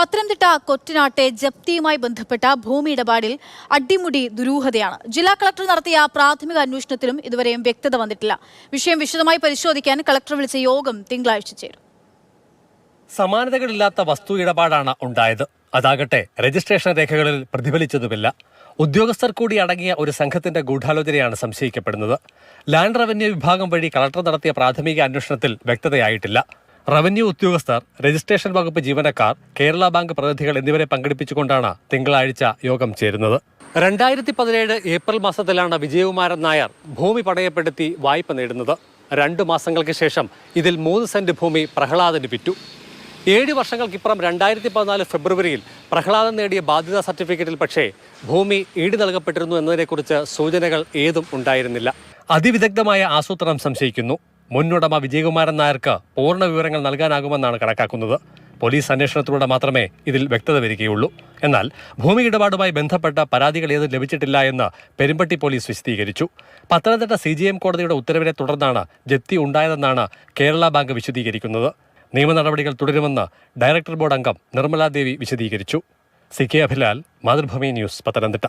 പത്തനംതിട്ട കൊറ്റനാട്ടെ ജപ്തിയുമായി ബന്ധപ്പെട്ട ഭൂമി ഇടപാടിൽ അടിമുടി ദുരൂഹതയാണ്. ജില്ലാ കളക്ടർ നടത്തിയ പ്രാഥമിക അന്വേഷണത്തിലും ഇതുവരെയും വ്യക്തത വന്നിട്ടില്ല. വിഷയം വിശദമായി പരിശോധിക്കാൻ കളക്ടർ വിളിച്ച യോഗം തിങ്കളാഴ്ച ചേരും. സമാനതകളില്ലാത്ത വസ്തു ഇടപാടാണ് ഉണ്ടായത്. അതാകട്ടെ രജിസ്ട്രേഷൻ രേഖകളിൽ പ്രതിഫലിച്ചതുമില്ല. ഉദ്യോഗസ്ഥർ കൂടി അടങ്ങിയ ഒരു സംഘത്തിന്റെ ഗൂഢാലോചനയാണ് സംശയിക്കപ്പെടുന്നത്. ലാൻഡ് റവന്യൂ വിഭാഗം വഴി കളക്ടർ നടത്തിയ പ്രാഥമിക അന്വേഷണത്തിൽ വ്യക്തതയായിട്ടില്ല. റവന്യൂ ഉദ്യോഗസ്ഥർ രജിസ്ട്രേഷൻ വകുപ്പ് ജീവനക്കാർ കേരള ബാങ്ക് പ്രതിനിധികൾ എന്നിവരെ പങ്കെടുപ്പിച്ചുകൊണ്ടാണ് തിങ്കളാഴ്ച യോഗം ചേരുന്നത്. രണ്ടായിരത്തി പതിനേഴ് ഏപ്രിൽ മാസത്തിലാണ് വിജയകുമാരൻ നായർ ഭൂമി പണയപ്പെടുത്തി വായ്പ നേടുന്നത്. രണ്ടു മാസങ്ങൾക്ക് ശേഷം ഇതിൽ മൂന്ന് സെന്റ് ഭൂമി പ്രഹ്ലാദന് വിറ്റു. ഏഴ് വർഷങ്ങൾക്കിപ്പുറം രണ്ടായിരത്തി പതിനാല് ഫെബ്രുവരിയിൽ പ്രഹ്ലാദൻ നേടിയ ബാധ്യതാ സർട്ടിഫിക്കറ്റിൽ പക്ഷേ ഭൂമി ഈട് നൽകപ്പെട്ടിരുന്നു എന്നതിനെക്കുറിച്ച് സൂചനകൾ ഏതും ഉണ്ടായിരുന്നില്ല. അതിവിദഗ്ധമായ ആസൂത്രണം സംശയിക്കുന്നു. മുന്നുടമ വിജയകുമാരൻ നായർക്ക് പൂർണ വിവരങ്ങൾ നൽകാനാകുമെന്നാണ് കണക്കാക്കുന്നത്. പോലീസ് അന്വേഷണത്തിലൂടെ മാത്രമേ ഇതിൽ വ്യക്തത വരികയുള്ളൂ. എന്നാൽ ഭൂമി ഇടപാടുമായി ബന്ധപ്പെട്ട പരാതികൾ ഏതും ലഭിച്ചിട്ടില്ല എന്ന് പെരുമ്പട്ടി പോലീസ് വിശദീകരിച്ചു. പത്തനംതിട്ട സി ജി എം കോടതിയുടെ ഉത്തരവിനെ തുടർന്നാണ് ജപ്തി ഉണ്ടായതെന്നാണ് കേരള ബാങ്ക് വിശദീകരിക്കുന്നത്. നിയമ നടപടികൾ തുടരുമെന്ന് ഡയറക്ടർ ബോർഡ് അംഗം നിർമ്മലാദേവി വിശദീകരിച്ചു. C K Abhilal Mathrubhumi news Pathanamthitta.